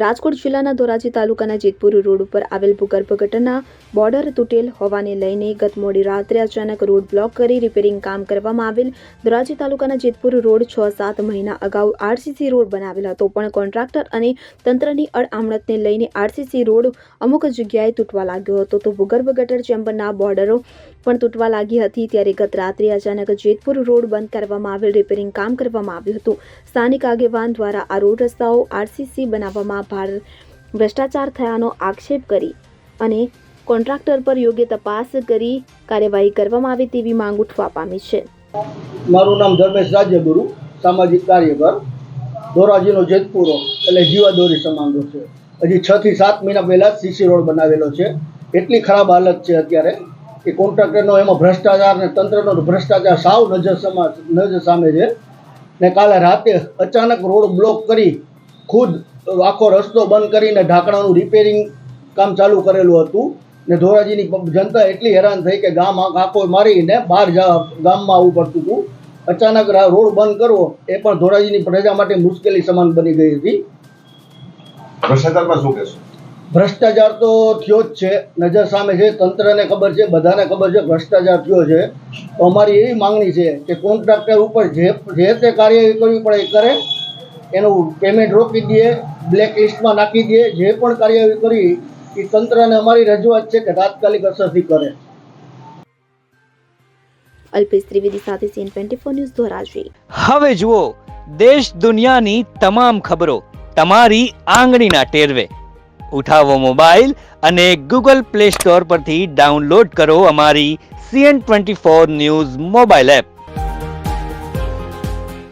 રાજકોટ જિલ્લાના ધોરાજી તાલુકાના જેતપુર રોડ ઉપર આવેલ ભૂગર્ભ ગટરના બોર્ડર તૂટેલ હોવાને લઈને ગત મોડી રાત્રે અચાનક રોડ બ્લોક કરી રિપેરિંગ કામ કરવામાં આવેલ. ધોરાજી તાલુકાના જેતપુર રોડ છ સાત મહિના અગાઉ આરસીસી રોડ બનાવેલ હતો, પણ કોન્ટ્રાક્ટર અને તંત્રની અડઆમણતને લઈને આરસીસી રોડ અમુક જગ્યાએ તૂટવા લાગ્યો હતો. તો ભૂગર્ભ ગટર ચેમ્બરના બોર્ડરો પણ તૂટવા લાગી હતી, ત્યારે ગત રાત્રે અચાનક જેતપુર રોડ બંધ કરવામાં આવેલ રિપેરિંગ કામ કરવામાં આવ્યું હતું. સ્થાનિક આગેવાન દ્વારા આ રોડ રસ્તાઓ આરસીસી બનાવવામાં ભાર ભ્રષ્ટાચાર થયાનો આક્ષેપ કરી અને કોન્ટ્રાક્ટર પર યોગ્ય તપાસ કરી કાર્યવાહી કરવામાં આવે તેવી માંગ ઉઠવા પામી છે. મારું નામ ધર્મેશ રાજ્યગુરુ, સામાજિક કાર્યકર. ધોરાજીનો જેતપુરો એટલે જીવાદોરી સમાંગો છે. હજી છ થી સાત મહિના પહેલાં સીસી રોડ બનાવેલો છે. એટલી ખરાબ હાલત છે અત્યારે કે કોન્ટ્રાક્ટરનો એમાં ભ્રષ્ટાચાર ને તંત્રનો ભ્રષ્ટાચાર સાવ નજર સમા નજર સામે છે. ને કાલે રાતે અચાનક રોડ બ્લોક કરી ખુદ આખો રસ્તો બંધ કરીને ઢાંકણાનું રિપેરિંગ કામ ચાલુ કરેલું હતું. ને ધોરાજીની જનતા એટલી હેરાન થઈ કે ગામ આખો મારીને બહાર ગામમાં આવવું પડતું હતું. અચાનક રોડ બંધ કરવો એ પણ ધોરાજીની પ્રજા માટે મુશ્કેલી સમાન બની ગઈ હતી. ભ્રષ્ટાચારમાં શું કહેશો? ભ્રષ્ટાચાર તો થયો જ છે. નજર સામે છે તંત્રને ખબર છે બધાને ખબર છે ભ્રષ્ટાચાર થયો છે. તો અમારી એવી માંગણી છે કે કોન્ટ્રાક્ટર ઉપર જે જે તે કાર્યવાહી કરવી પડે એ કરે. એનું પેમેન્ટ રોકી દઈએ બ્લેક લિસ્ટમાં નાખી દઈએ જે પણ કાર્યવાહી કરી એ તંત્રને અમારી રજૂઆત છે કે તાત્કાલિક અસરથી કરે. અલ્પેશ ત્રિવેદી સાથે CN twenty four news Dhoraji. હવે જુઓ દેશ દુનિયાની તમામ ખબરો તમારી આંગળીના ટેરવે. ઉઠાવો મોબાઈલ અને ગૂગલ પ્લે સ્ટોર પરથી ડાઉનલોડ કરો અમારી CN twenty four news mobile app.